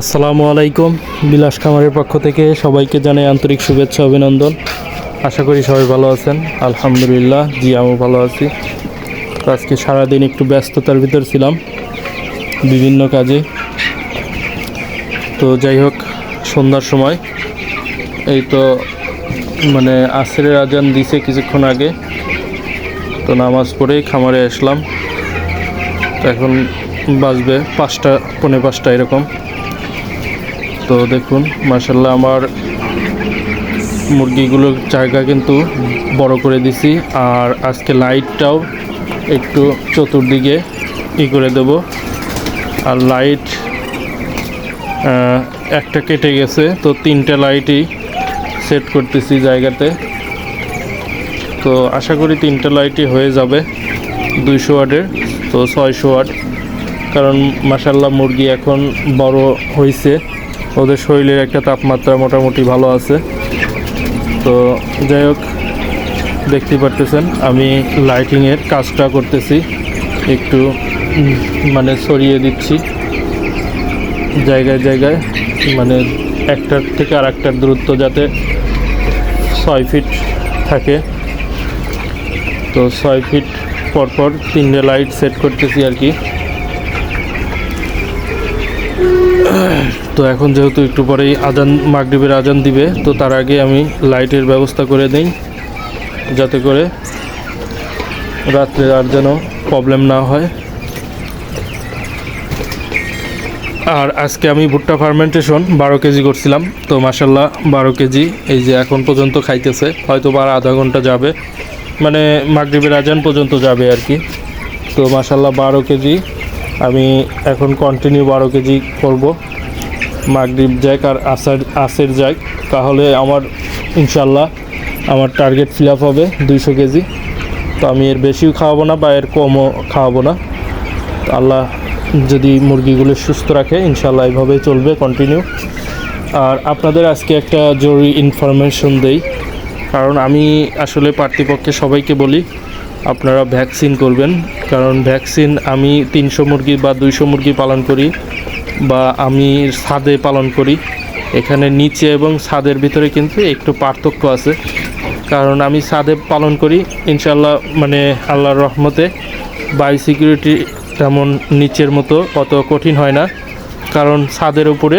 আসসালামু আলাইকুম। বিলাস খামারের পক্ষ থেকে সবাইকে জানাই আন্তরিক শুভেচ্ছা, অভিনন্দন। আশা করি সবাই ভালো আছেন। আলহামদুলিল্লাহ, জি, আমিও ভালো আছি। তো আজকে সারাদিন একটু ব্যস্ততার ভিতর ছিলাম বিভিন্ন কাজে। তো যাই হোক, সন্ধ্যার সময়। এই তো মানে আসরের আজান দিছে কিছুক্ষণ আগে। তো নামাজ পড়েই খামারে আসলাম। তো এখন বাজবে পাঁচটা, পৌনে পাঁচটা এরকম। তো দেখুন মার্শাল্লাহ আমার মুরগিগুলোর জায়গা কিন্তু বড় করে দিছি। আর আজকে লাইটটাও একটু চতুর্দিকে ই করে দেব। আর লাইট একটা কেটে গেছে, তো তিনটে লাইটই সেট করতেছি জায়গাতে। তো আশা করি তিনটে লাইটই হয়ে যাবে দুইশো ওয়াটের, তো ছয়শো ওয়াট। কারণ মাসাল্লাহ মুরগি এখন বড় হয়েছে ওদের শরীরের একটা তাপমাত্রা মোটামুটি ভালো আছে। তো যাই হোক, দেখতে পারতেছেন, আমি লাইটিংয়ের কাজটা করতেছি। একটু মানে সরিয়ে দিচ্ছি। জায়গায় জায়গায় মানে একটার থেকে আর একটার দূরত্ব যাতে ছয় ফিট থাকে। তো ছয় ফিট পরপর তিনটে লাইট সেট করতেছি আর কি। তো এখন যেহেতু একটু পরেই আজান, মাগরিবের আজান দিবে, তো তার আগে আমি লাইটের ব্যবস্থা করে দিই, যাতে করে রাত্রে আর যেন প্রবলেম না হয়। আর আজকে আমি ভুট্টা ফার্মেন্টেশন বারো কেজি করছিলাম, তো মাসাল্লাহ বারো কেজি, এই যে এখন পর্যন্ত খাইতেছে হয়তো বা আর আধা ঘণ্টা যাবে মানে মাগরিবের আজান পর্যন্ত যাবে আর কি। তো মাসাল্লাহ বারো কেজি, আমি এখন কন্টিনিউ বারো কেজি করব। মাগরিব যাক আর আসার আসের যাক, তাহলে আমার ইনশাল্লাহ আমার টার্গেট ফিল আপ হবে দুইশো কেজি। তো আমি এর বেশিও খাওয়াবো না বা এর কমও খাওয়াবো না। আল্লাহ যদি মুরগিগুলো সুস্থ রাখে ইনশাল্লাহ এইভাবেই চলবে কন্টিনিউ আর আপনাদের আজকে একটা জরুরি ইনফরমেশন দেই। কারণ আমি আসলে পার্টিপক্ষে সবাইকে বলি, আপনারা ভ্যাকসিন করবেন। কারণ ভ্যাকসিন আমি তিনশো মুরগি বা দুইশো মুরগি পালন করি। বা আমি ছাদে পালন করি। এখানে নিচে এবং ছাদের ভিতরে কিন্তু একটু পার্থক্য আছে। কারণ আমি ছাদে পালন করি ইনশাল্লাহ মানে আল্লাহর রহমতে। বাই সিকিউরিটি তেমন নিচের মতো অত কঠিন হয় না। কারণ ছাদের উপরে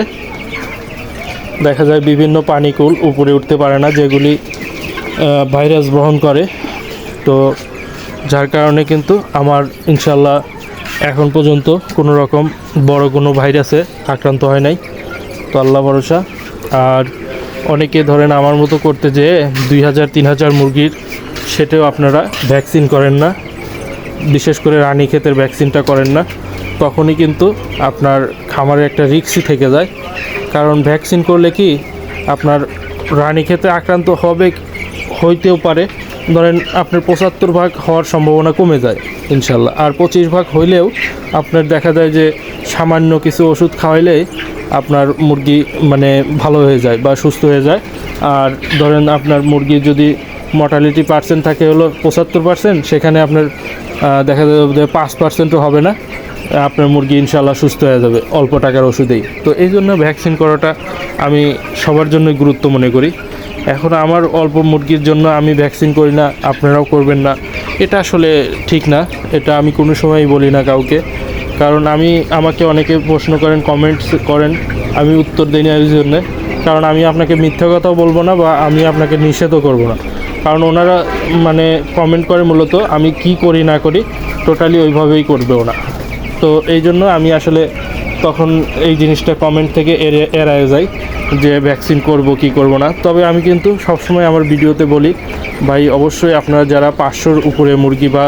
দেখা যায় বিভিন্ন পানিকুল উপরে উঠতে পারে না, যেগুলি ভাইরাস বহন করে। তো যার কারণে কিন্তু আমার ইনশাল্লাহ এখন পর্যন্ত কোনো রকম বড় কোনো ভাইরাসে আক্রান্ত হয় নাই। তো আল্লাহ ভরসা। আর অনেকে ধরেন আমার মতো করতে যেয়ে দুই হাজার, তিন হাজার মুরগির সেটাও আপনারা ভ্যাকসিন করেন না। বিশেষ করে রানী ক্ষেতের ভ্যাকসিনটা করেন না। তখনই কিন্তু আপনার খামারে একটা রিক্সই থেকে যায়। কারণ ভ্যাকসিন করলে কি আপনার রানী ক্ষেতে আক্রান্ত হবে, হইতেও পারে। ধরেন আপনার পঁচাত্তর ভাগ হওয়ার সম্ভাবনা কমে যায়, ইনশাল্লাহ। আর পঁচিশ ভাগ হইলেও আপনার দেখা যায় যে সামান্য কিছু ওষুধ খাওয়াইলে আপনার মুরগি মানে ভালো হয়ে যায় বা সুস্থ হয়ে যায়। আর ধরেন আপনার মুরগি যদি মর্টালিটি পার্সেন্ট থাকে হলো পঁচাত্তর পার্সেন্ট সেখানে আপনার দেখা যাবে পাঁচ পার্সেন্টও হবে না। আপনার মুরগি ইনশাল্লাহ সুস্থ হয়ে যাবে অল্প টাকার ওষুধেই। তো এই জন্য ভ্যাকসিন করাটা আমি সবার জন্যই গুরুত্ব মনে করি। এখন আমার অল্প মুরগির জন্য আমি ভ্যাকসিন করি না, আপনারাও করবেন না। এটা আসলে ঠিক না, এটা আমি কোনো সময়ই বলি না কাউকে। কারণ আমি, আমাকে অনেকে প্রশ্ন করেন কমেন্টস করেন, আমি উত্তর দিই না এই জন্যে। কারণ আমি আপনাকে মিথ্যা কথাও বলব না বা আমি আপনাকে নিষেধও করব না। কারণ ওনারা মানে কমেন্ট করে মূলত, আমি কি করি না করি টোটালি ওইভাবেই করবে ওরা তো এই জন্য আমি আসলে তখন এই জিনিসটা কমেন্ট থেকে এড়ে এড়ায় যায় যে ভ্যাকসিন করব কি করব না। তবে আমি কিন্তু সবসময় আমার ভিডিওতে বলি, ভাই অবশ্যই আপনারা যারা পাঁচশোর উপরে মুরগি বা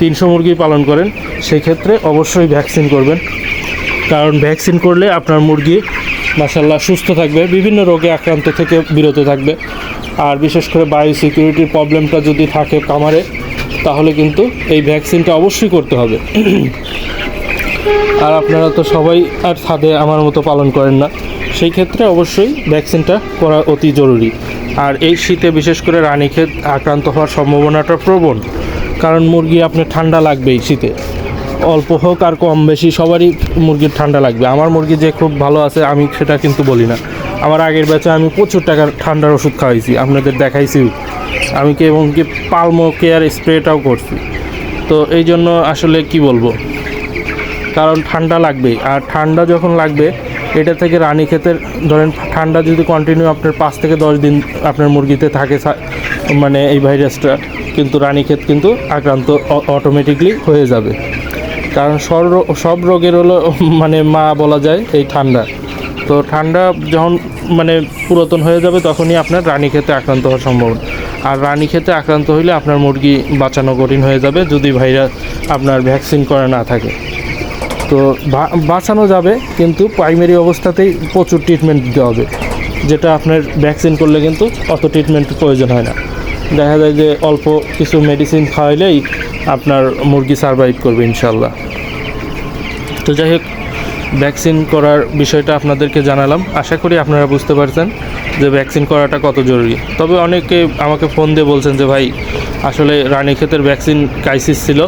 তিনশো মুরগি পালন করেন সেই ক্ষেত্রে অবশ্যই ভ্যাকসিন করবেন। কারণ ভ্যাকসিন করলে আপনার মুরগি মাসাল্লাহ সুস্থ থাকবে, বিভিন্ন রোগে আক্রান্ত থেকে বিরত থাকবে। আর বিশেষ করে বায়ো সিকিউরিটির প্রবলেমটা যদি থাকে কামারে, তাহলে কিন্তু এই ভ্যাকসিনটা অবশ্যই করতে হবে। আর আপনারা তো সবাই আর ছাদে আমার মতো পালন করেন না। সেই ক্ষেত্রে অবশ্যই ভ্যাকসিনটা করা অতি জরুরি। আর এই শীতে বিশেষ করে রানীক্ষেত আক্রান্ত হওয়ার সম্ভাবনাটা প্রবণ কারণ মুরগি আপনার ঠান্ডা লাগবেই শীতে। অল্প হোক আর কম বেশি, সবারই মুরগির ঠান্ডা লাগবে। আমার মুরগি যে খুব ভালো আছে, আমি সেটা কিন্তু বলি না। আমার আগের ব্যাচে আমি প্রচুর টাকার ঠান্ডার ওষুধ খাওয়াইছি, আপনাদের দেখাইছি আমি কি এবং কি পালমো কেয়ার স্প্রেটাও করছি। তো এই জন্য আসলে কি বলব? কারণ ঠান্ডা লাগবেই। আর ঠান্ডা যখন লাগবে, এটা থেকে রানী ক্ষেতের, ধরেন ঠান্ডা যদি কন্টিনিউ আপনার পাঁচ থেকে দশ দিন আপনার মুরগিতে থাকে মানে এই ভাইরাসটা, কিন্তু রানীক্ষেত কিন্তু আক্রান্ত অটোমেটিকলি হয়ে যাবে। কারণ সব রো- সব রোগের হলো মানে মা বলা যায় এই ঠান্ডা। তো ঠান্ডা যখন মানে পুরাতন হয়ে যাবে, তখনই আপনার রানীক্ষেতে আক্রান্ত হওয়ার সম্ভাবনা। আর রানীক্ষেতে আক্রান্ত হইলে আপনার মুরগি বাঁচানো কঠিন হয়ে যাবে যদি ভাইরাস আপনার ভ্যাকসিন করা না থাকে। তো বাঁচানো যাবে, কিন্তু প্রাইমারি অবস্থাতেই প্রচুর ট্রিটমেন্ট দিতে হবে। যেটা আপনার ভ্যাকসিন করলে কিন্তু অত ট্রিটমেন্টের প্রয়োজন হয় না। দেখা যায় যে অল্প কিছু মেডিসিন খাওয়াইলেই আপনার মুরগি সার্ভাইভ করবে ইনশাল্লাহ তো যাই হোক ভ্যাকসিন করার বিষয়টা আপনাদেরকে জানালাম। আশা করি আপনারা বুঝতে পারছেন যে ভ্যাকসিন করাটা কত জরুরি। তবে অনেকে আমাকে ফোন দিয়ে বলছেন যে, ভাই, আসলে রানী ক্ষেতের ভ্যাকসিন ক্রাইসিস ছিল,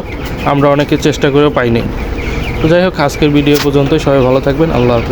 আমরা অনেকে চেষ্টা করেও পাইনি। তো যাই হোক আজকের ভিডিও পর্যন্ত সবাই ভালো থাকবেন। আল্লাহ হাফিজ।